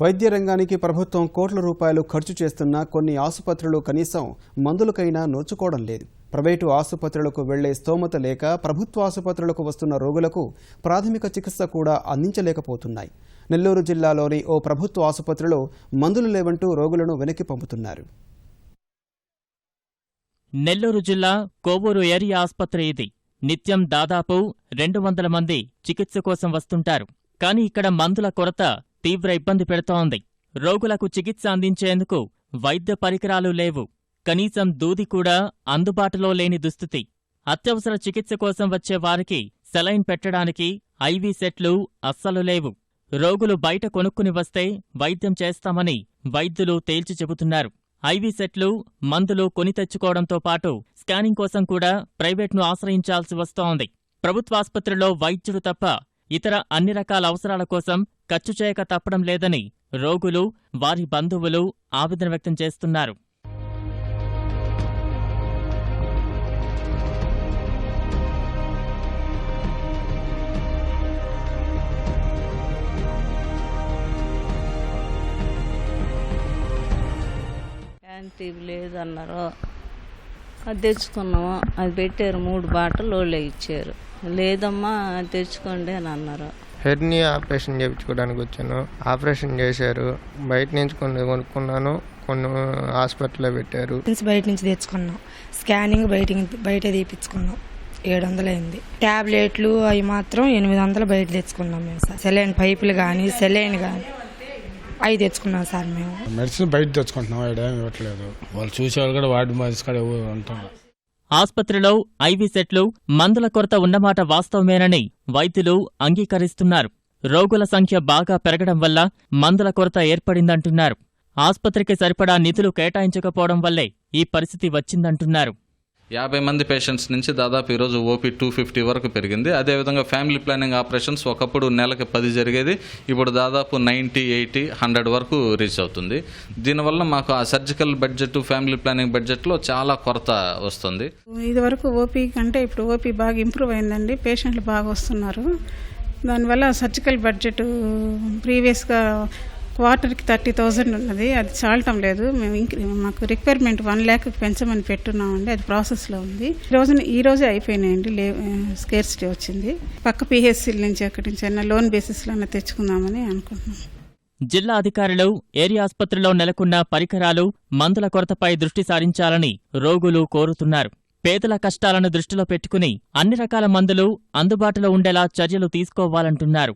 వైద్య రంగానికి ప్రభుత్వం కోట్ల రూపాయలు ఖర్చు చేస్తున్నా కొన్ని ఆసుపత్రులు కనీసం మందులకైనా నోచుకోవడం లేదు. ప్రైవేటు ఆసుపత్రులకు వెళ్ళే స్తోమత లేక ప్రభుత్వ ఆసుపత్రులకు వస్తున్న రోగులకు ప్రాథమిక చికిత్స కూడా అందించలేకపోతున్నాయి. నెల్లూరు జిల్లాలోని ఓ ప్రభుత్వ ఆసుపత్రిలో మందులు లేవంటూ రోగులను వెనక్కి పంపుతున్నారు. నెల్లూరు జిల్లా కోవూరు ఏరియా ఆసుపత్రి ఇది. నిత్యం దాదాపు రెండు వందల మంది చికిత్స కోసం వస్తుంటారు. కానీ ఇక్కడ మందుల కొరత తీవ్ర ఇబ్బంది పెడుతోంది. రోగులకు చికిత్స అందించేందుకు వైద్య పరికరాలు లేవు. కనీసం దూది కూడా అందుబాటులో లేని దుస్థితి. అత్యవసర చికిత్స కోసం వచ్చే వారికి సెలైన్ పెట్టడానికి ఐవీ సెట్లు అస్సలు లేవు. రోగులు బయట కొనుక్కుని వస్తే వైద్యం చేస్తామని వైద్యులు తేల్చి చెబుతున్నారు. ఐవీ సెట్లు మందులు కొని తెచ్చుకోవడంతో పాటు స్కానింగ్ కోసం కూడా ప్రైవేట్ను ఆశ్రయించాల్సి వస్తోంది. ప్రభుత్వాసుపత్రిలో వైద్యుడు తప్ప ఇతర అన్ని రకాల అవసరాల కోసం ఖర్చు చేయక తప్పడం లేదని రోగులు వారి బంధువులు ఆవేదన వ్యక్తం చేస్తున్నారు. యాంటీబీ లేదన్నారు. అది తెచ్చుకున్నాము. అది పెట్టారు మూడు బాటలు వాళ్ళే ఇచ్చారు. లేదమ్మా అది తెచ్చుకోండి అని అన్నారు. హెర్నీ ఆపరేషన్ చేయించుకోవడానికి వచ్చాను. ఆపరేషన్ చేశారు. బయట నుంచి కొన్ని కొనుక్కున్నాను. కొన్ని హాస్పిటల్లో పెట్టారు. బయట నుంచి తెచ్చుకున్నాం. స్కానింగ్ బయట బయట తీపించుకున్నాం ఏడు వందలు అయింది. ట్యాబ్లెట్లు అవి మాత్రం ఎనిమిది వందలు బయట తెచ్చుకున్నాం మేము సార్. సెలైన్ పైపులు కానీ సెలైన్ కానీ అవి తెచ్చుకున్నాం సార్ మేము. మెడిసిన్ బయట తెచ్చుకుంటున్నాం. ఇవ్వట్లేదు. వాళ్ళు చూసేవాళ్ళు కూడా వాడి మనిషి కాడ ఉంటాం ఆస్పత్రిలో ఐవీ సెట్లు మందుల కొరత ఉన్నమాట వాస్తవమేనని వైద్యులు అంగీకరిస్తున్నారు. రోగుల సంఖ్య బాగా పెరగడం వల్ల మందుల కొరత ఏర్పడిందంటున్నారు. ఆస్పత్రికి సరిపడా నిధులు కేటాయించకపోవడం వల్లే ఈ పరిస్థితి వచ్చిందంటున్నారు. యాభై మంది పేషెంట్స్ నుంచి దాదాపు ఈరోజు ఓపీ టూ ఫిఫ్టీ వరకు పెరిగింది. అదేవిధంగా ఫ్యామిలీ ప్లానింగ్ ఆపరేషన్స్ ఒకప్పుడు నెలకి పది జరిగేది. ఇప్పుడు దాదాపు నైంటీ ఎయిటీ హండ్రెడ్ వరకు రీచ్ అవుతుంది. దీనివల్ల మాకు ఆ సర్జికల్ బడ్జెట్ ఫ్యామిలీ ప్లానింగ్ బడ్జెట్లో చాలా కొరత వస్తుంది. ఇది వరకు ఓపీ కంటే ఇప్పుడు ఓపీ బాగా ఇంప్రూవ్ అయిందండి. పేషెంట్లు బాగా వస్తున్నారు. దానివల్ల సర్జికల్ బడ్జెట్ ప్రీవియస్గా క్వార్టర్కి థర్టీ థౌజండ్ ఉన్నది అది చాలటం లేదు. మేము ఇంక మాకు రిక్వైర్మెంట్ వన్ ల్యాక్ పెంచమని పెట్టున్నామండి అది ప్రాసెస్లో ఉంది. ఈ రోజున ఈ రోజే అయిపోయినాయండి లే స్కేర్సిటీ వచ్చింది. పక్క పిహెచ్సిల నుంచి అక్కడి నుంచి అయినా లోన్ బేసిస్లో తెచ్చుకుందామని అనుకుంటున్నాం. జిల్లా అధికారులు ఏరియా ఆసుపత్రిలో నెలకొన్న పరికరాలు మందుల కొరతపై దృష్టి సారించాలని రోగులు కోరుతున్నారు. పేదల కష్టాలను దృష్టిలో పెట్టుకుని అన్ని రకాల మందులు అందుబాటులో ఉండేలా చర్యలు తీసుకోవాలంటున్నారు.